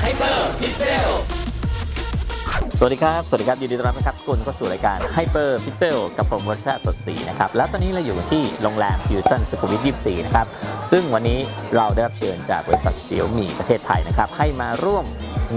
ไฮเปอร์พิเซลสวัสดีครับ สวัสดีครับยินดีต้อนรับนะครับคุณก็สู่รายการ Hyper Pixel กับผมวัชระสดศรีนะครับ แล้วตอนนี้เราอยู่ที่โรงแรมฮิลตันสุขุมวิท 24 นะครับ ซึ่งวันนี้เราได้รับเชิญจากบริษัทเสี่ยวมี่ประเทศไทยนะครับ ให้มาร่วม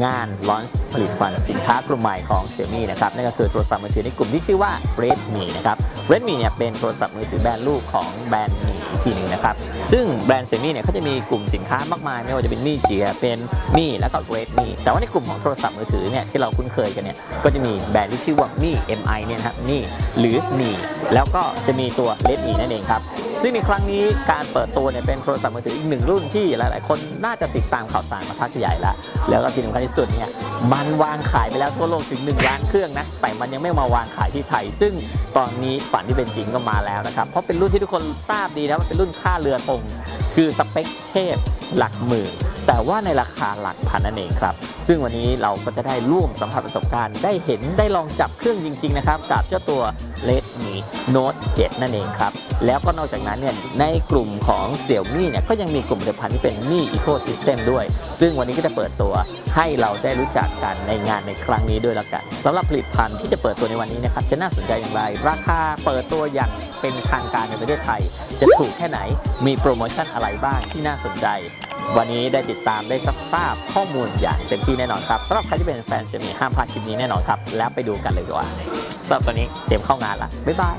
งานลอนช์ผลิตภัณฑ์สินค้ากลุ่มใหม่ของเสี่ยวมี่นะครับ นั่นก็คือโทรศัพท์มือถือในกลุ่มที่ชื่อว่า Redmi นะครับ Redmi เนี่ยเป็นโทรศัพท์มือถือแบรนด์ลูกของแบรนด์มี ทีหนึงนะครับ ซึ่งแบรนด์เซมี่เนี่ยเขาจะมีกลุ่มสินค้ามากมายไม่ว่าจะเป็นมี่เจียเป็นมี่แล้วก็เรดมี่แต่ว่าในกลุ่มของโทรศัพท์มือถือเนี่ยที่เราคุ้นเคยกันเนี่ยก็จะมีแบรนด์ที่ชื่อว่ามี่ MI เนี่ยนะครับมี่หรือมี่แล้วก็จะมีตัวเลดมี่นั่นเองครับ ซึ่งในครั้งนี้การเปิดตัวเนี่ยเป็นโทรศัพท์มือถืออีกหนึ่งรุ่นที่หลาย ๆ คนน่าจะติดตามข่าวสารมาพักใหญ่ละแล้วก็ที่สำคัญที่สุดเนี่ยมันวางขายไปแล้วทั่วโลกถึง 1 ล้านเครื่องนะแต่มันยังไม่มาวางขายที่ไทย ซึ่งตอนนี้ฝันที่เป็นจริงก็มาแล้วนะครับเพราะเป็นรุ่นที่ทุกคนทราบดีนะมันเป็นรุ่นค่าเรือธงคือสเปคเทพหลักหมื่นแต่ว่าในราคาหลักพันนั่นเองครับ ซึ่งวันนี้เราก็จะได้ร่วมสัมผัสประสบการณ์ได้เห็นได้ลองจับเครื่องจริง ๆ นะครับกับเจ้าตัว Redmi Note 7 นั่นเองครับ แล้วก็นอกจากนั้นเนี่ยในกลุ่มของเสี่ยวมี่เนี่ยก็ยังมีกลุ่มผลิตภัณฑ์ที่เป็นมี่ Ecosystem ด้วย ซึ่งวันนี้ก็จะเปิดตัวให้เราได้รู้จักกันในงานในครั้งนี้ด้วยแล้วกันสำหรับผลิตภัณฑ์ที่จะเปิดตัวในวันนี้นะครับจะน่าสนใจอย่างไร ราคาเปิดตัวอย่างเป็นทางการในประเทศไทย จะถูกแค่ไหน มีโปรโมชั่นอะไรบ้างที่น่าสนใจ วันนี้ได้ติดตามได้ทราบข้อมูลอย่างเต็มที่แน่นอนครับสำหรับใครที่เป็นแฟนเชมีห้ามพลาดคลิปนี้แน่นอนครับ แล้วไปดูกันเลยดีกว่าสำหรับตอนนี้เตรียมเข้างานละบ๊ายบาย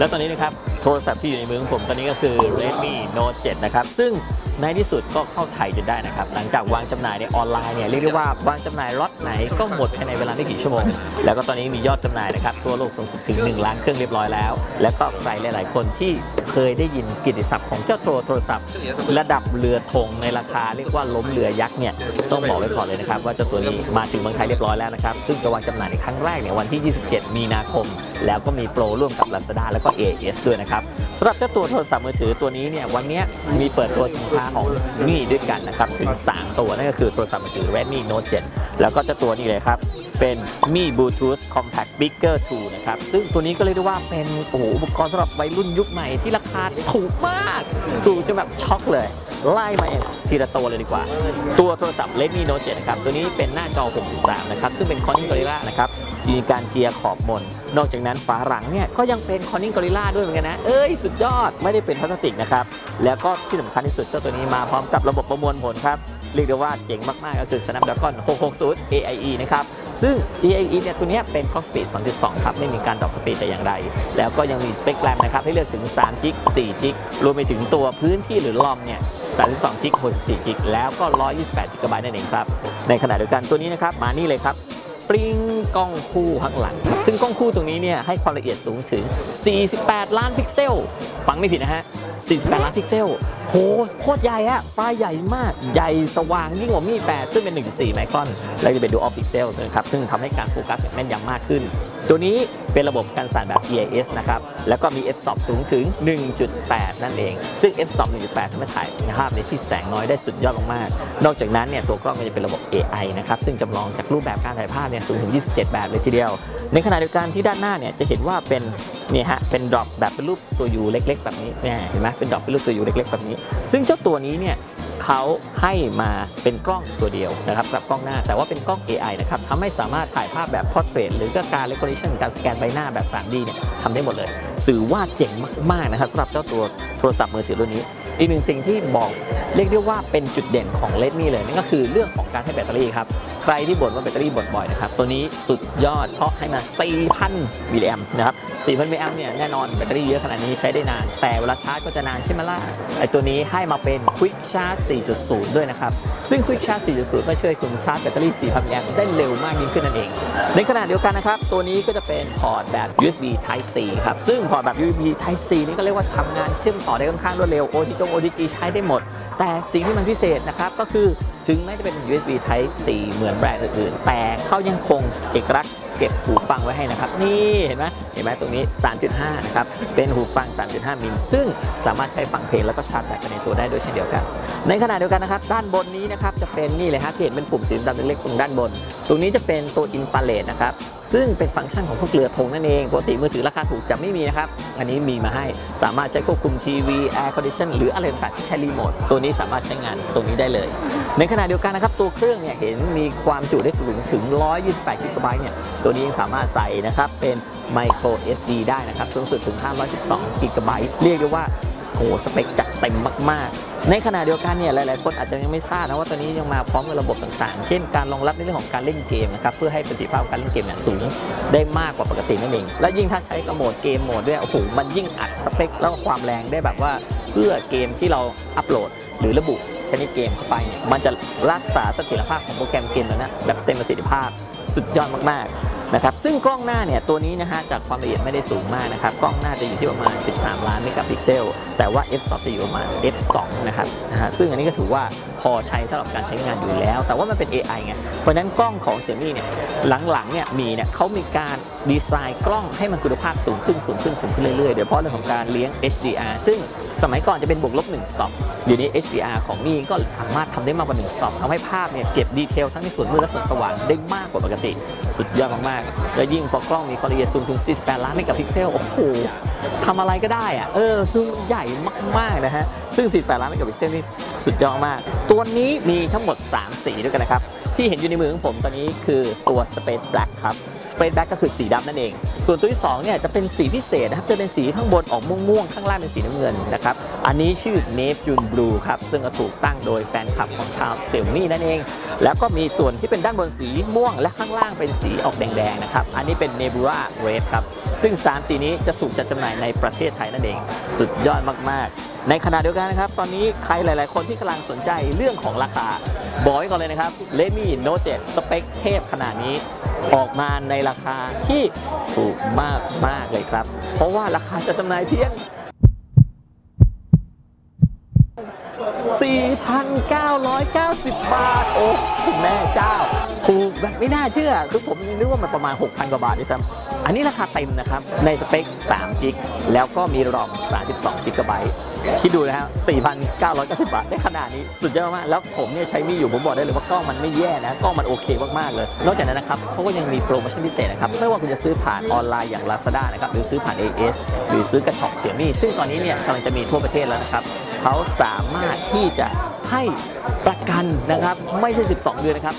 แล้วตอนนี้นะครับโทรศัพท์ที่อยู่ในมือของผมตอนนี้ก็คือ Redmi Note 7 นะครับซึ่ง ในที่สุดก็เข้าไทยจนได้นะครับ หลังจากวางจำหน่ายในออนไลน์เนี่ยเรียกได้ว่าวางจำหน่ายล็อตไหนก็หมดภายในเวลาไม่กี่ชั่วโมง แล้วก็ตอนนี้มียอดจำหน่ายนะครับทั่วโลกสูงสุดถึง 1 ล้านเครื่องเรียบร้อยแล้ว แล้วก็ใครหลาย ๆ คนที่เคยได้ยินกิติศัพท์ของเจ้าตัวโทรศัพท์ ระดับเรือธงในราคาเรียกว่าล้มเรือยักษ์เนี่ยต้องบอกไว้ก่อนเลยนะครับว่าเจ้าตัวนี้มาถึงเมืองไทยเรียบร้อยแล้วนะครับซึ่งจะวางจำหน่ายในครั้งแรกเนี่ยวันที่ 27 มีนาคม แล้วก็มีโปรร่วมกับ Lazada แล้วก็ AS ด้วยนะครับ สำหรับเจ้าตัวโทรศัพท์มือถือตัวนี้เนี่ยวันนี้มีเปิดตัวสินค้าของมี่ด้วยกันนะครับถึง 3 ตัวนั่นก็คือโทรศัพท์มือถือ Redmi Note 7 แล้วก็เจ้าตัวนี้เลยครับเป็น Mi Bluetooth Compact Bigger 2นะครับ ซึ่งตัวนี้ก็เรียกได้ว่าเป็นโอ้โหอุปกรณ์สำหรับวัยรุ่นยุคใหม่ที่ราคาถูกมาก ถูกจนแบบช็อกเลย ไล่มาเองทีละตัวเลยดีกว่า ตัวโทรศัพท์ Redmi Note 7ครับ ตัวนี้เป็นหน้าจอ 6.3 นะครับ ซึ่งเป็น Corning Gorilla นะครับมีการเจียขอบมน นอกจากนั้นฝาหลังเนี่ยก็ยังเป็น Corning Gorilla ด้วยเหมือนกันนะ เอ้ยสุดยอดไม่ได้เป็นพลาสติกนะครับ แล้วก็ที่สำคัญที่สุดเจ้าตัวนี้มาพร้อมกับระบบประมวลผลครับ เรียกได้ว่าเจ๋งมาก ๆ ก็คือ Snapdragon 660 AIE นะครับ ซึ่ง AIE เนี่ยตัวเนี้ยเป็น Clock Speed 2.2 ครับ ไม่มีการดรอปสปีดแต่อย่างใด แล้วก็ยังมีสเปคแรมนะครับ ให้เลือกถึง3จิก4จิกรวมไปถึงตัวพื้นที่หรือลอมเนี่ย32จิก64จิกแล้วก็128จิกะไบต์นั่นเองครับในขณะเดียวกันตัวนี้นะครับมานี่เลยครับ ปริงกล้องคู่ข้างหลัง ซึ่งกล้องคู่ตรงนี้เนี่ยให้ความละเอียดสูงถึง 48 ล้านพิกเซล ฟังไม่ผิดนะฮะ 48 ล้านพิกเซล โหโคตรใหญ่อะไฟล์ใหญ่มาก ใหญ่สว่างยิ่งกว่ามี8ซึ่งเป็น 1.4 ไมครอน และจะเป็น Dual Pixel นะครับ ซึ่งทำให้การโฟกัสแม่นยำมากขึ้น ตัวนี้เป็นระบบการสั่นแบบ EIS นะครับ แล้วก็มี f-stop สูงถึง 1.8 นั่นเอง ซึ่ง f-stop 1.8ทำให้ถ่ายภาพในที่แสงน้อยได้สุดยอดมากๆ นอกจากนั้นเนี่ยตัวกล้องก็จะเป็นระบบ AI นะครับ ซึ่งจำลองจากรูปแบบการถ่ายภาพเนี่ยสูงถึง 27 แบบเลยทีเดียว ในขณะเดียวกันที่ด้านหน้าเนี่ยจะเห็นว่าเป็นนี่ฮะเป็นดรอปแบบเป็นรูปตัวยูเล็ก ๆ แบบนี้เนี่ยเห็นไหมเป็นดรอปเป็นรูปตัวยูเล็ก ๆ แบบนี้ ซึ่งเจ้าตัวนี้เนี่ย เขาให้มาเป็นกล้องตัวเดียวนะครับกับกล้องหน้าแต่ว่าเป็นกล้อง AI นะครับทำให้สามารถถ่ายภาพแบบ portrait หรือก็การ recognition การสแกนใบหน้าแบบ 3D เนี่ยทำได้หมดเลย สื่อว่าเจ๋งมากๆนะครับสำหรับเจ้าตัวโทรศัพท์มือถือรุ่นนี้ อีกหนึ่งสิ่งที่บอกเรียกได้ว่าเป็นจุดเด่นของ Redmi เลยนั่นก็คือเรื่องของการให้แบตเตอรี่ครับ ใครที่บ่นว่าแบตเตอรี่บ่นบ่อยนะครับ ตัวนี้สุดยอดเพราะให้มา 4,000มิลลิแอมนะครับ 4,000มิลลิแอมเนี่ยแน่นอนแบตเตอรี่เยอะขนาดนี้ใช้ได้นาน แต่เวลาชาร์จก็จะนานใช่ไหมล่ะไอตัวนี้ให้มาเป็น Quick Charge 4.0 ด้วยนะครับ ซึ่ง Quick Charge 4.0 ก็ช่วยคุณชาร์จแบตเตอรี่ 4,000มิลลิแอมได้เร็วมากยิ่งขึ้นนั่นเอง ในขณะเดียวกันนะครับตัวนี้ก็จะเป็นพอร์ตแบบ USB Type C ครับซึ่งพอร์ตแบบ USB Type C นี่ก็เรียกว่าทำงานเชื่อมต่อได้ค่อนข้างรวดเร็วโอ้ที่จะ OTG ใช้ได้หมด แต่สิ่งที่มันพิเศษนะครับก็คือถึงแม้จะเป็น USB Type C เหมือนแบรนด์อื่นๆ แต่เขายังคงเอกลักษณ์เก็บหูฟังไว้ให้นะครับ นี่เห็นไหมเห็นไหมตรงนี้ 3.5 นะครับ เป็นหูฟัง 3.5 มิล ซึ่งสามารถใช้ฟังเพลงแล้วก็ชาร์จแบตไปในตัวได้ด้วยเช่นเดียวกัน ในขณะเดียวกันนะครับ ด้านบนนี้นะครับจะเป็นนี่เลยฮะที่เห็นเป็นปุ่มสีดำเล็กๆตรงด้านบน ตรงนี้จะเป็นตัวอินฟราเรดนะครับ ซึ่งเป็นฟังก์ชันของพวกเรือธงนั่นเองปกติมือถือราคาถูกจะไม่มีนะครับ อันนี้มีมาให้สามารถใช้ควบคุมทีวีแอร์คอนดิชันหรืออะไรต่างๆที่ใช้รีโมทตัวนี้สามารถใช้งานตรงนี้ได้เลย ในขณะเดียวกันนะครับ ตัวเครื่องเนี่ยเห็นมีความจุได้สูงถึง 128 g b เนี่ยตัวนี้ยังสามารถใส่นะครับเป็น micro SD ได้นะครับสูงสุดถึง 512 g b เรียกได้ว่า โอ้โหสเปคจัดเต็มมาก ๆ ในขณะเดียวกันเนี่ยหลาย ๆ คนอาจจะยังไม่ทราบนะว่าตัวนี้ยังมาพร้อมกับระบบต่าง ๆ เช่นการรองรับในเรื่องของการเล่นเกมนะครับเพื่อให้ประสิทธิภาพการเล่นเกมเนี่ยสูงได้มากกว่าปกตินั่นเอง และยิ่งถ้าใช้กับโหมดเกมโหมดด้วยโอ้โหมันยิ่งอัดสเปคแล้วก็ความแรงได้แบบว่าเพื่อเกมที่เราอัปโหลดหรือระบุชนิดเกมเข้าไปเนี่ยมันจะรักษาเสถียรภาพของโปรแกรมเกมแล้วนะแบบเต็มประสิทธิภาพสุดยอดมาก ๆ นะครับซึ่งกล้องหน้าเนี่ยตัวนี้นะฮะจากความละเอียดไม่ได้สูงมากนะครับกล้องหน้าจะอยู่ที่ประมาณ 13 ล้านเมกะพิกเซล แต่ว่า f2 จะอยู่ประมาณ f2 นะครับนะฮะซึ่งอันนี้ก็ถือว่าพอใช้สำหรับการใช้งานอยู่แล้ว แต่ว่ามันเป็น AI ไงเพราะฉะนั้นกล้องของเซี่ยมี่เนี่ยหลังๆเนี่ยมีเนี่ยเขามีการดีไซน์กล้องให้มันคุณภาพสูงขึ้นสูงขึ้นสูงขึ้นเรื่อยๆโดยเฉพาะเรื่องของการเลี้ยง HDR ซึ่ง สมัยก่อนจะเป็นบวกลบ1สต็อปเดี๋ยวนี้ HDR ของมี่ก็สามารถทำได้มากกว่า1สต็อทำให้ภาพเนี่ยเก็บดีเทลทั้งในส่วนมืดและส่วนสว่างได้มากกว่าปกติ สุดยอดมากๆ แล้วยิ่งพอกล้องมีความละเอียดสูงถึง 48 ล้านเมกะพิกเซล โอ้โหทำอะไรก็ได้อะเออซึ่งใหญ่มากๆนะฮะ ซึ่ง 48 ล้านเมกะพิกเซลนี่สุดยอดมาก ตัวนี้มีทั้งหมด 3 สีด้วยกันนะครับ ที่เห็นอยู่ในมือของผมตอนนี้คือตัว Space Black ครับ Space Black ก็คือสีดำนั่นเอง ส่วนตัวที่2เนี่ยจะเป็นสีพิเศษนะครับจะเป็นสีข้างบนออกม่วงๆ ข้างล่างเป็นสีน้ำเงินนะครับ อันนี้ชื่อ Neptune Blue ครับ ซึ่งก็ถูกตั้งโดยแฟนคลับของชาวเซี่ยมี่นั่นเอง แล้วก็มีส่วนที่เป็นด้านบนสีม่วง และข้างล่างเป็นสีออกแดงๆนะครับ อันนี้เป็น Nebula Red ครับ ซึ่ง 3 สีนี้จะถูกจัดจำหน่ายในประเทศไทยนั่นเอง สุดยอดมากๆในขณะเดียวกันนะครับ ตอนนี้ใครหลาย ๆ คนที่กำลังสนใจเรื่องของราคา บอกไว้ก่อนเลยนะครับ Redmi Note 7สเปคเทพขนาดนี้ ออกมาในราคาที่ถูกมากมากเลยครับ เพราะว่าราคาจะจำหน่ายเพียง 4,990 บาท โอ้คุณแม่เจ้า ถูกแบบไม่น่าเชื่อ คือผมนึกว่ามันประมาณ 6,000 กว่าบาทด้วยซ้ำอันนี้ราคาเต็มนะครับ ในสเปค3กิกแล้วก็มีรอม32กิกะไบต์คิดดูนะฮะ4,990 บาท ได้ขนาดนี้สุดยอดมาก แล้วผมเนี่ยใช้มีอยู่ ผมบอกได้เลยว่ากล้องมันไม่แย่นะ กล้องมันโอเคมากๆเลย นอกจากนั้นนะครับเขาก็ยังมีโปรโมชั่นพิเศษนะครับ ไม่ว่าคุณจะซื้อผ่านออนไลน์อย่าง Lazada นะครับ หรือซื้อผ่าน AS หรือซื้อกระช็อปเสี่ยมี่ซึ่งตอนนี้เนี่ยกำลังจะมีทั่วประเทศแล้วนะครับเขาสามารถที่จะ ให้ประกันนะครับ ไม่ใช่ 12 เดือนนะครับ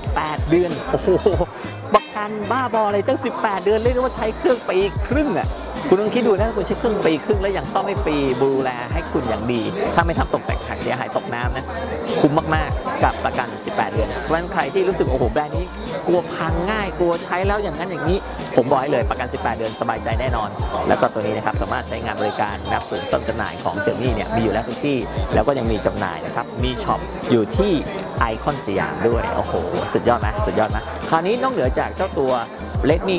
18 เดือน โอ้โห ประกันบ้าบออะไรตั้ง 18 เดือน เรียกได้ว่าใช้เครื่องไปีครึ่งอะ คุณลองคิดดูนะคุณใช้ครื่งปีครึ่งแล้วยังซ่อมให้ฟรีดูแลให้คุณอย่างดี ถ้าไม่ทำตกแตกหักเสียหายตกน้ำนะคุ้มมากๆกับประกัน 18 เดือนเพราะฉะนั้นใครที่รู้สึกโอ้โหแบรนด์นี้กลัวพังง่ายกลัวใช้แล้วอย่างนั้นอย่างนี้ ผมบอกให้เลยประกัน 18 เดือนสบายใจแน่นอน แล้วก็ตัวนี้นะครับสามารถใช้งานบริการแบบศูนย์ซ่อมจำหน่ายของเซี่ยมี่เนี่ยมีอยู่แล้วทุกที่แล้วก็ยังมีจำหน่ายนะครับมีช็อปอยู่ที่ไอคอนสยามด้วยโอ้โหสุดยอดไหมสุดยอดไหมคราวนี้นอกเหนือจากเจ้าตัว Redmi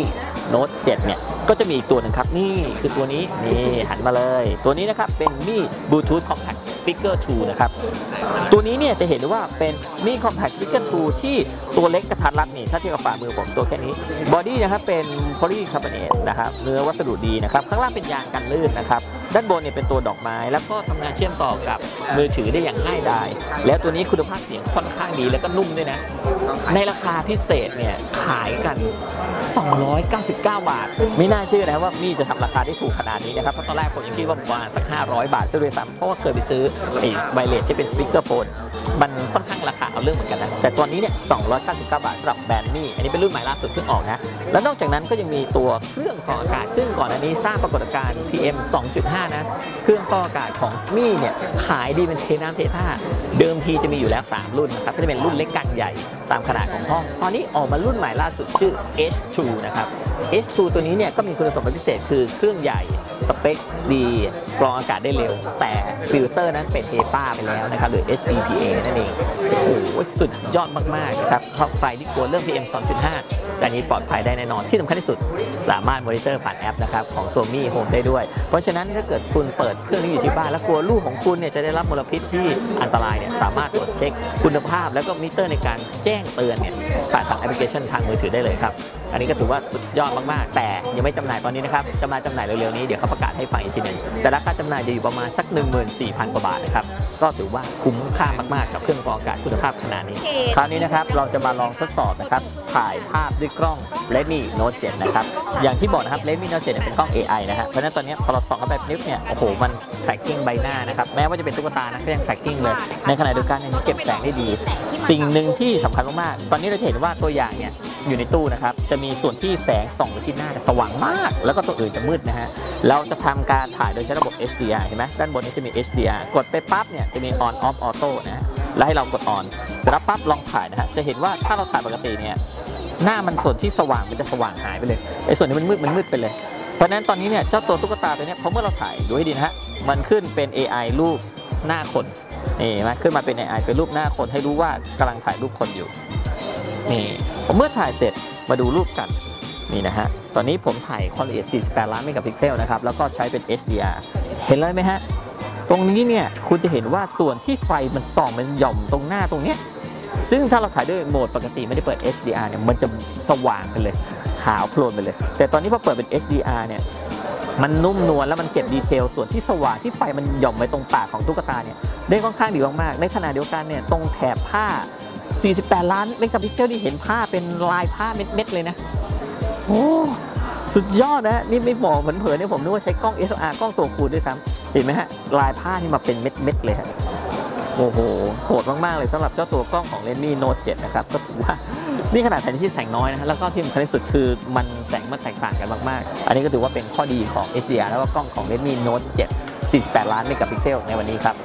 Note 7เนี่ย ก็จะมีอีกตัวหนึ่งครับ นี่คือตัวนี้ นี่หันมาเลย ตัวนี้นะครับ เป็นมีดบลูทูธคอมแพคสปิเกอร์2นะครับ ตัวนี้เนี่ยจะเห็นได้ว่าเป็นมีดคอมแพคสปิเกอร์2ที่ตัวเล็กกระทัดรัดนี่ถ้าเทียบกับฝ่ามือผมตัวแค่นี้บอดี้นะครับเป็นโพลีคาร์บอเนตนะครับเนื้อวัสดุดีนะครับ ข้างล่างเป็นยางกันลื่นนะครับ ด้านบนเนี่ยเป็นตัวดอกไม้ แล้วก็ทำงานเชื่อมต่อกับมือถือได้อย่างง่ายดาย แล้วตัวนี้คุณภาพเสียงค่อนข้างดีแล้วก็นุ่มด้วยนะ ในราคาพิเศษเนี่ยขายกัน 299 บาท ไม่น่าเชื่อนะว่ามี่จะทำราคาที่ถูกขนาดนี้นะครับ เพราะตอนแรกผมยังคิดว่าประมาณสัก 500 บาทซะด้วยซ้ำเพราะว่าเคยไปซื้อไอ้ไวเลสที่เป็นสปีกเกอร์โฟนมันค่อนข้างราคาเอาเรื่องเหมือนกันนะ แต่ตัวนี้เนี่ย 299 บาทสำหรับแบรนด์มี่อันนี้เป็นรุ่นใหม่ล่าสุดเพิ่งออกนะ แล้วนอกจากนั้นก็ยังมีตัวเครื่องกรองอากาศซึ่งก่อนอันนี้สร้างปรากฏการณ์ PM 2.5นะ เครื่องฟอกอากาศของมี่เนี่ย ขายดีเป็นเทน้ำเทท่า เดิมทีจะมีอยู่แล้ว 3 รุ่นนะครับ ก็จะเป็นรุ่นเล็กกลางใหญ่ตามขนาดของห้อง ตอนนี้ออกมารุ่นใหม่ล่าสุดชื่อ H2 นะครับ H2 ตัวนี้เนี่ยก็มีคุณสมบัติพิเศษคือเครื่องใหญ่ สเปคดีกรองอากาศได้เร็ว แต่ฟิลเตอร์นั้นเป็น HEPA ไปแล้วนะครับหรือ HEPA นั่นเอง โอ้โหสุดยอดมาก ๆ นะครับเพราะใครที่กลัวเรื่อง PM 2.5แต่อันนี้ปลอดภัยได้แน่นอน ที่สำคัญที่สุดสามารถมอนิเตอร์ผ่านแอปนะครับของตัวมี่โฮมได้ด้วย เพราะฉะนั้นถ้าเกิดคุณเปิดเครื่องนี้อยู่ที่บ้าน แล้วกลัวลูกของคุณเนี่ยจะได้รับมลพิษที่อันตรายเนี่ยสามารถตรวจเช็คคุณภาพ แล้วก็มิเตอร์ในการแจ้งเตือนเนี่ยผ่านทางแอปพลิเคชันทางมือถือได้เลยครับ อันนี้ก็ถือว่าสุดยอดมากๆ แต่ยังไม่จำหน่ายตอนนี้นะครับจะมาจำหน่ายเร็วๆนี้เดี๋ยวเขาประกาศให้ฟังอีกทีหนึงแต่ราคาจำหน่ายจะอยู่ประมาณสัก 14,000กว่าบาทนะครับก็ถือว่าคุ้มค่ามากๆ กับเครื่องกรองอากาศคุณภาพขนาดนี้ คราวนี้นะครับเราจะมาลองทดสอบนะครับถ่ายภาพด้วยกล้อง Redmi Note 7 นะครับ อย่างที่บอกนะครับ Redmi Note 7เนี่ยเป็นกล้อง AI นะฮะเพราะฉะนั้นตอนนี้พอเราส่องเข้าไปนิดเนี่ยโอ้โหมัน tracking ใบหน้านะครับแม้ว่าจะเป็นตุ๊กตานะก็ยัง tracking เลย ในขณะเดียวกันเนี่ยมันเก็บแสงได้ดี สิ่งหนึ่งที่สำคัญมากๆตอนนี้เราจะเห็นว่าตัวอย่างเนี่ย อยู่ในตู้นะครับ จะมีส่วนที่แสงส่องไปที่หน้าสว่างมาก แล้วก็ตัวอื่นจะมืดนะฮะ เราจะทำการถ่ายโดยใช้ระบบ HDR เห็นไหมด้านบนนี้จะมี HDR กดไปปั๊บเนี่ยจะมี on off auto นะแล้วให้เรากด on เสร็จแล้วปั๊บลองถ่ายนะฮะ จะเห็นว่าถ้าเราถ่ายปกติเนี่ยหน้ามันส่วนที่สว่างมันจะสว่างหายไปเลยไอ้ส่วนที่มันมืดมันมืดไปเลย เพราะนั้นตอนนี้เนี่ยเจ้าตัวตุ๊กตาตัวเนี้ยพอเมื่อเราถ่ายดูให้ดีนะฮะมันขึ้นเป็น AI รูปหน้าคนนี่เห็นไหมขึ้นมาเป็น AI เป็นรูปหน้าคนให้รู้ว่ากำลังถ่ายรูปคนอยู่ นี่ผมเมื่อถ่ายเสร็จมาดูรูปกันนี่นะฮะ ตอนนี้ผมถ่ายความละเอียด 48 ล้านเมกะพิกเซลนะครับ แล้วก็ใช้เป็น HDR เห็นเลยไหมฮะ ตรงนี้เนี่ย คุณจะเห็นว่าส่วนที่ไฟมันส่องมันหย่อมตรงหน้าตรงเนี้ย ซึ่งถ้าเราถ่ายด้วยโหมดปกติไม่ได้เปิด HDR เนี่ย มันจะสว่างไปเลย ขาวโพลนไปเลย แต่ตอนนี้พอเปิดเป็น HDR เนี่ย มันนุ่มนวลแล้วมันเก็บดีเทลส่วนที่สว่างที่ไฟมันหย่อมไปตรงปากของตุ๊กตาเนี่ย ได้ค่อนข้างดีมากๆ ในขณะเดียวกันเนี่ย ตรงแถบผ้า 48 ล้านเมกะพิกเซลที่เห็นผ้าเป็นลายผ้าเม็ดๆเลยนะโอ้สุดยอดนะ นี่ไม่บอกเหมือนเผยเนี่ยผมนึกว่าใช้กล้อง SLR กล้องตัวคูณด้วยซ้ำเห็นไหมฮะ ลายผ้านี่มาเป็นเม็ดๆเลยฮะโอ้โหโหดมากๆเลยสำหรับเจ้าตัวกล้องของ Redmi Note 7 นะครับ ก็ถือว่านี่ขนาดแผนที่แสงน้อยนะฮะแล้วก็ที่สำคัญที่สุดคือมันแสงมันแตกต่างกันมากๆ อันนี้ก็ถือว่าเป็นข้อดีของ HDR แล้วก็กล้องของ Redmi Note 7 48 ล้านเมกะพิกเซลในวันนี้ครับ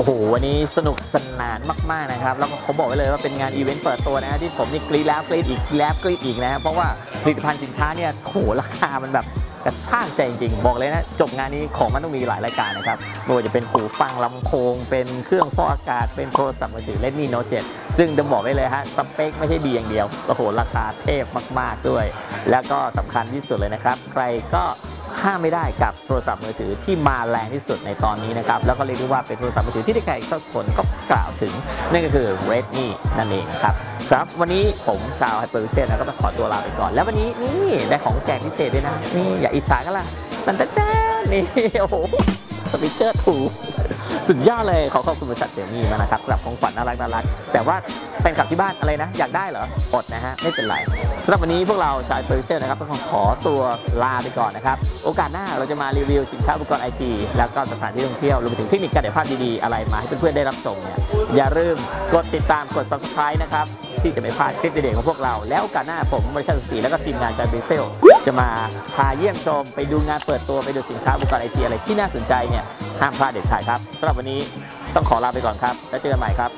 โอ้โห วันนี้สนุกสนานมาก ๆ นะครับ แล้วก็ผมบอกไว้เลยว่าเป็นงานอีเวนต์เปิดตัวนะฮะที่ผมนี่กรีดแล้วกรีดอีกกรีดแล้วกรีดอีกนะเพราะว่าผลิตภัณฑ์สินค้าเนี่ยโหราคามันแบบกระชากใจจริง ๆ บอกเลยนะ จบงานนี้ของมันต้องมีหลายรายการนะครับไม่ว่าจะเป็นหูฟังลำโพงเป็นเครื่องฟอกอากาศเป็นโทรศัพท์มือถือ Redmi Note 7ซึ่งจะบอกไว้เลยฮะสเปคไม่ใช่ดีอย่างเดียวโอ้โหราคาเทพมาก ๆด้วย แล้วก็สำคัญที่สุดเลยนะครับ ใครก็ ห้ามไม่ได้กับโทรศัพท์มือถือที่มาแรงที่สุดในตอนนี้นะครับ แล้วก็เรียกได้ว่าเป็นโทรศัพท์มือถือที่ใครๆก็คนก็กล่าวถึง นั่นก็คือ Redmi นั่นเองครับสำหรับวันนี้ผมชาวไฮเปอร์วิเซนนะก็ต้องขอตัวลาไปก่อน แล้ววันนี้นี่ได้ของแจกพิเศษด้วยนะนี่อย่าอิจฉากันละตันตันนนี่โอ้โหสปิเกอร์ถูก สุดยอดเลยขอขอบคุณบริษัทเสี่ยมี่มากนะครับสำหรับของขวัญน่ารักน่ารักแต่ว่าแฟนคลับที่บ้านอะไรนะ อยากได้เหรออดนะฮะไม่เป็นไรสำหรับวันนี้พวกเราชายเปอร์เซลนะครับต้องขอตัวลาไปก่อนนะครับ โอกาสหน้าเราจะมารีวิวสินค้าอุปกรณ์ไอทีแล้วก็สถานที่ท่องเที่ยวรวมไปถึงเทคนิคการถ่ายภาพดีๆอะไรมาให้เพื่อนๆได้รับชมเนี่ยอย่าลืมกดติดตามกด subscribe นะครับที่จะไม่พลาดคลิปเด็ดๆของพวกเราแล้วโอกาสหน้าผมบริษัทสีแล้วก็ทีมงานชายเบเซล จะมาพาเยี่ยมชม ไปดูงานเปิดตัวไปดูสินค้าอุปกรณ์ไอทีอะไรที่น่าสนใจเนี่ยห้ามพลาดเด็ดขาดครับสำหรับวันนี้ต้องขอลาไปก่อนครับ แล้วเจอกันใหม่ครับ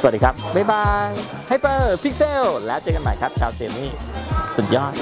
สวัสดีครับ บ๊ายบายไฮเปอร์พิกเซลแล้วเจอกันใหม่ครับชาวเซมี่สุดยอด